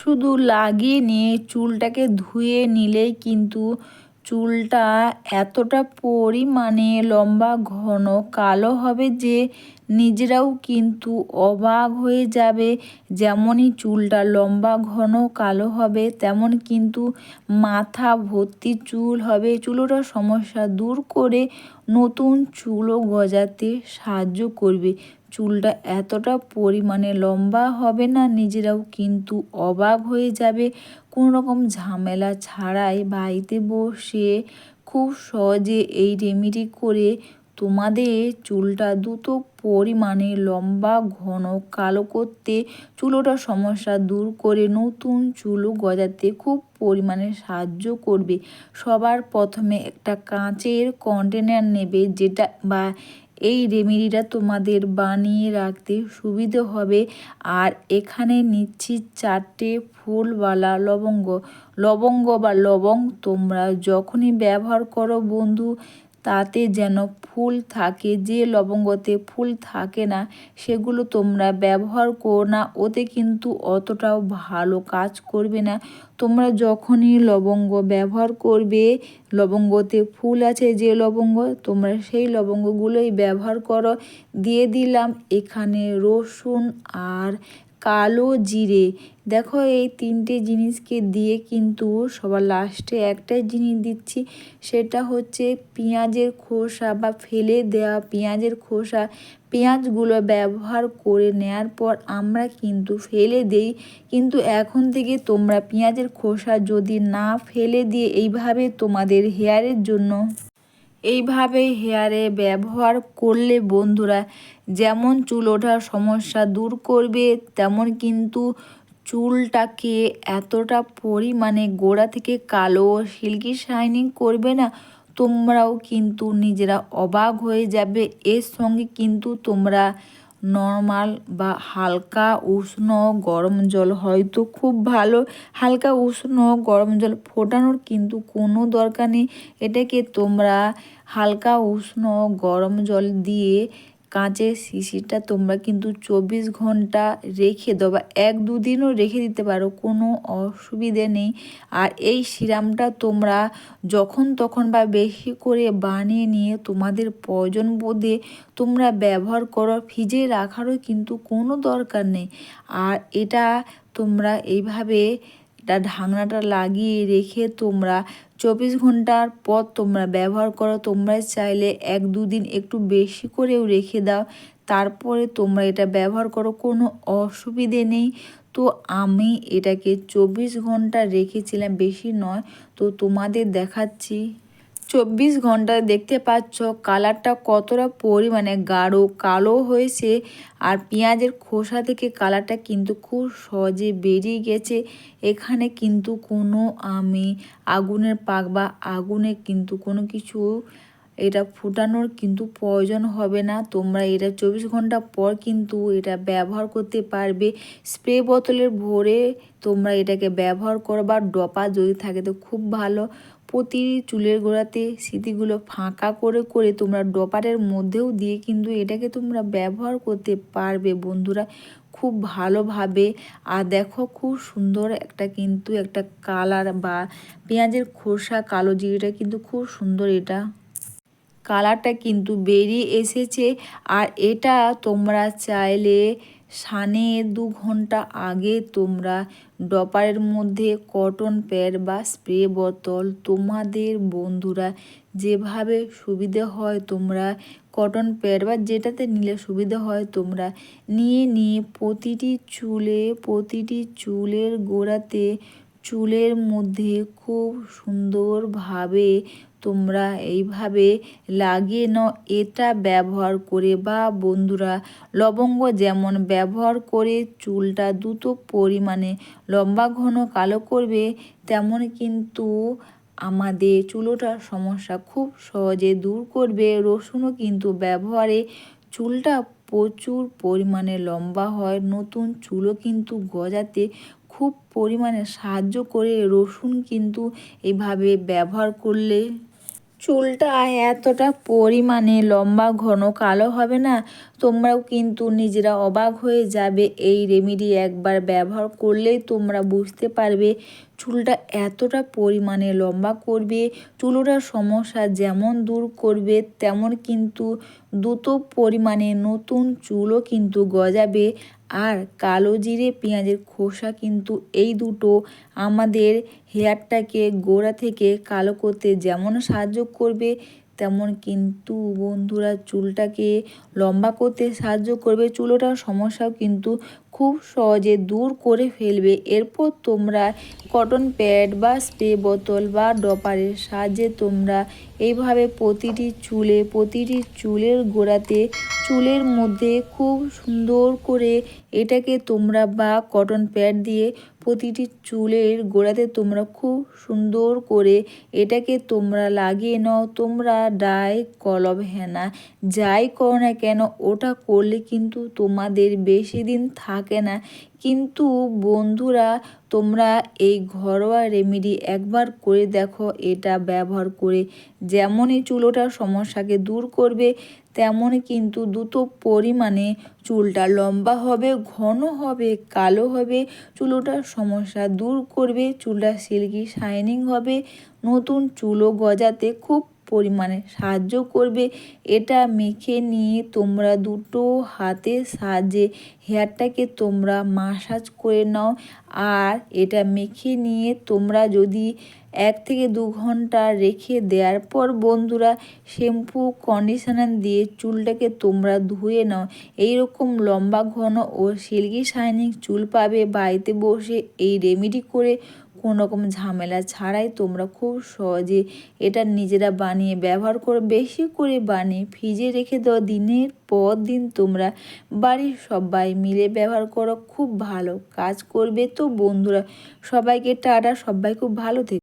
শুধু লাগিয়ে নিয়ে চুলটাকে ধুয়ে নিলেই কিন্তু চুলটা এতটা পরিমাণে লম্বা, ঘন, কালো হবে যে নিজেরাও কিন্তু অবাক হয়ে যাবে। যেমনই চুলটা লম্বা, ঘন, কালো হবে, তেমন কিন্তু মাথা ভর্তি চুল হবে। চুলোটার সমস্যা দূর করে নতুন চুলও গজাতে সাহায্য করবে। চুলটা এতটা পরিমাণে লম্বা হবে না, নিজেরাও কিন্তু অবাক হয়ে যাবে। কোনো রকম ঝামেলা ছাড়াই বাড়িতে বসে খুব সহজে এই রেমিডি করে তোমাদের চুলটা দ্রুত পরিমাণে লম্বা, ঘন, কালো করতে চুলোটার সমস্যা দূর করে নতুন চুলও গজাতে খুব পরিমাণে সাহায্য করবে। সবার প্রথমে একটা কাঁচের কন্টেনার নেবে যেটা বা এই রেমেডিটা তোমাদের বানিয়ে রাখতে সুবিধে হবে। আর এখানে নিচ্ছি চারটে ফুলওয়ালা লবঙ্গ। লবঙ্গ বা লবঙ্গ তোমরা যখনই ব্যবহার করো বন্ধু তাতে যেন ফুল থাকে, যে লবঙ্গতে ফুল থাকে না, সেগুলো তোমরা ব্যবহার করো না। ওতে কিন্তু অতটাও ভালো কাজ করবে না। তোমরা যখনই লবঙ্গ ব্যবহার করবে, লবঙ্গতে ফুল আছে যে লবঙ্গ, তোমরা সেই লবঙ্গগুলোই ব্যবহার করো। দিয়ে দিলাম এখানে রসুন আর কালো জিরে। দেখো এই তিনটে জিনিসকে দিয়ে কিন্তু সবার লাস্টে একটাই জিনিস দিচ্ছি, সেটা হচ্ছে পেঁয়াজের খোসা বা ফেলে দেওয়া পেঁয়াজের খোসা। পেঁয়াজগুলো ব্যবহার করে নেয়ার পর আমরা কিন্তু ফেলে দেই। কিন্তু এখন থেকে তোমরা পেঁয়াজের খোসা যদি না ফেলে দিয়ে এইভাবে তোমাদের হেয়ারের জন্য এইভাবে হেয়ারে ব্যবহার করলে বন্ধুরা যেমন চুল ওঠার সমস্যা দূর করবে, তেমন কিন্তু চুলটাকে এতটা পরিমাণে গোড়া থেকে কালো সিল্কি শাইনিং করবে না, তোমরাও কিন্তু নিজেরা অবাক হয়ে যাবে। এর সঙ্গে কিন্তু তোমরা নর্মাল বা হালকা উষ্ণ গরম জল হয়তো খুব ভালো। হালকা উষ্ণ গরম জল ফোটানোর কিন্তু কোনো দরকার নেই। এটাকে তোমরা হালকা উষ্ণ গরম জল দিয়ে কাঁচের শিশিটা তোমরা কিন্তু চব্বিশ ঘণ্টা রেখে দাও বা এক দুদিনও রেখে দিতে পারো, কোনো অসুবিধে নেই। আর এই সিরামটা তোমরা যখন তখন বা বেশি করে বানিয়ে নিয়ে তোমাদের প্রয়োজন বোধে তোমরা ব্যবহার করো, ফ্রিজে রাখারও কিন্তু কোনো দরকার নেই। আর এটা তোমরা এইভাবে এটা ঢাকনাটা লাগিয়ে রেখে তোমরা চব্বিশ ঘণ্টার পর তোমরা ব্যবহার করো। তোমরা চাইলে এক দুদিন একটু বেশি করেও রেখে দাও। তারপরে তোমরা এটা ব্যবহার করো, কোনো অসুবিধে নেই। তো আমি এটাকে চব্বিশ ঘণ্টা রেখেছিলাম, বেশি নয়। তো তোমাদের দেখাচ্ছি। চব্বিশ ঘন্টায় দেখতে পাচ্ছ কালারটা কতটা পরিমাণে গাঢ়, কালো হয়েছে আর পেঁয়াজের খোসা থেকে কালারটা কিন্তু খুব সহজে বেরিয়ে গেছে। এখানে কিন্তু কোনো আমি আগুনের পাক বা আগুনে কিন্তু কোনো কিছু এটা ফুটানোর কিন্তু প্রয়োজন হবে না। তোমরা এটা চব্বিশ ঘণ্টা পর কিন্তু এটা ব্যবহার করতে পারবে। স্প্রে বোতলের ভরে তোমরা এটাকে ব্যবহার করো বা ডপা যদি থাকে তো খুব ভালো। প্রতি চুলের গোড়াতে স্মৃতিগুলো ফাঁকা করে করে তোমরা ডপারের মধ্যেও দিয়ে কিন্তু এটাকে তোমরা ব্যবহার করতে পারবে বন্ধুরা খুব ভালোভাবে। আর দেখো খুব সুন্দর একটা কিন্তু একটা কালার বা পেঁয়াজের খোসা কালো জিরেটা কিন্তু খুব সুন্দর এটা। কালারটা কিন্তু বেরিয়ে এসেছে। আর এটা তোমরা চাইলে সানে দু ঘণ্টা আগে তোমরা ডপারের মধ্যে কটন প্যাড বা স্প্রে বোতল তোমাদের বন্ধুরা যেভাবে সুবিধে হয় তোমরা কটন প্যাড বা যেটাতে নিলে সুবিধে হয় তোমরা নিয়ে নিয়ে প্রতিটি চুলে, প্রতিটি চুলের গোড়াতে চুলের মধ্যে খুব সুন্দরভাবে তোমরা এইভাবে লাগিয়ে নাও। এটা ব্যবহার করে বা বন্ধুরা, লবঙ্গ যেমন ব্যবহার করে চুলটা দ্রুত পরিমাণে লম্বা, ঘন, কালো করবে, তেমন কিন্তু আমাদের চুলোটার সমস্যা খুব সহজে দূর করবে। রসুনও কিন্তু ব্যবহারে চুলটা প্রচুর পরিমাণে লম্বা হয়। নতুন চুলও কিন্তু গজাতে খুব পরিমাণে সাহায্য করে। রসুন কিন্তু এইভাবে ব্যবহার করলে চুলটা এতটা পরিমাণে লম্বা, ঘন, কালো হবে না? তোমরাও কিন্তু নিজেরা অবাক হয়ে যাবে। এই রেমিডি একবার ব্যবহার করলেই তোমরা বুঝতে পারবে চুলটা এতটা পরিমাণে লম্বা করবে চুলোটার সমস্যা যেমন দূর করবে, তেমন কিন্তু দ্রুত পরিমাণে নতুন চুলও কিন্তু গজাবে। আর কালো জিরে পেঁয়াজের খোসা কিন্তু এই দুটো আমাদের হেয়ারটাকে গোড়া থেকে কালো করতে যেমন সাহায্য করবে, তেমন কিন্তু বন্ধুরা চুলটাকে লম্বা করতে সাহায্য করবে। চুলোটার সমস্যাও কিন্তু খুব সহজে দূর করে ফেলবে। এরপর তোমরা কটন প্যাড বা স্প্রে বোতল বা ডপারের সাহায্যে তোমরা এইভাবে প্রতিটি চুলে, প্রতিটি চুলের গোড়াতে, চুলের মধ্যে খুব সুন্দর করে এটাকে তোমরা বা কটন প্যাড দিয়ে প্রতিটি চুলের গোড়াতে তোমরা খুব সুন্দর করে এটাকে তোমরা লাগিয়ে নাও। তোমরা ডাই কলব হেনা, যাই করো না কেন, ওটা করলে কিন্তু তোমাদের বেশি দিন থাকে না। কিন্তু বন্ধুরা, তোমরা এই ঘরোয়া রেমেডি একবার করে দেখো, এটা ব্যবহার করে যেমনই চুলোটার সমস্যাকে দূর করবে, তেমনই কিন্তু দ্রুত পরিমাণে চুলটা লম্বা হবে, ঘন হবে, কালো হবে, চুলোটার সমস্যা দূর করবে, চুলটা সিল্কি শাইনিং হবে, নতুন চুলও গজাতে খুব পরিমাণে সাহায্য করবে। এটা মেখে নিয়ে তোমরা দুটো হাতের সাহায্যে হেয়ারটাকে তোমরা মাসাজ করে নাও। আর এটা মেখে নিয়ে তোমরা যদি এক থেকে দু ঘণ্টা রেখে দেওয়ার পর বন্ধুরা, শ্যাম্পু, কন্ডিশনার দিয়ে চুলটাকে তোমরা ধুয়ে নাও। এইরকম লম্বা, ঘন ও সিল্কি শাইনিং চুল পাবে। বাড়িতে বসে এই রেমেডি করে কোনো রকম ঝামেলা ছাড়াই তোমরা খুব সহজে এটা নিজেরা বানিয়ে ব্যবহার করে বেশি করে বানিয়ে ফ্রিজে রেখে দাও। দিনের পর দিন তোমরা বাড়ির সবাই মিলে ব্যবহার করো, খুব ভালো কাজ করবে। তো বন্ধুরা, সবাইকে টাটা, সবাই খুব ভালো থেকে।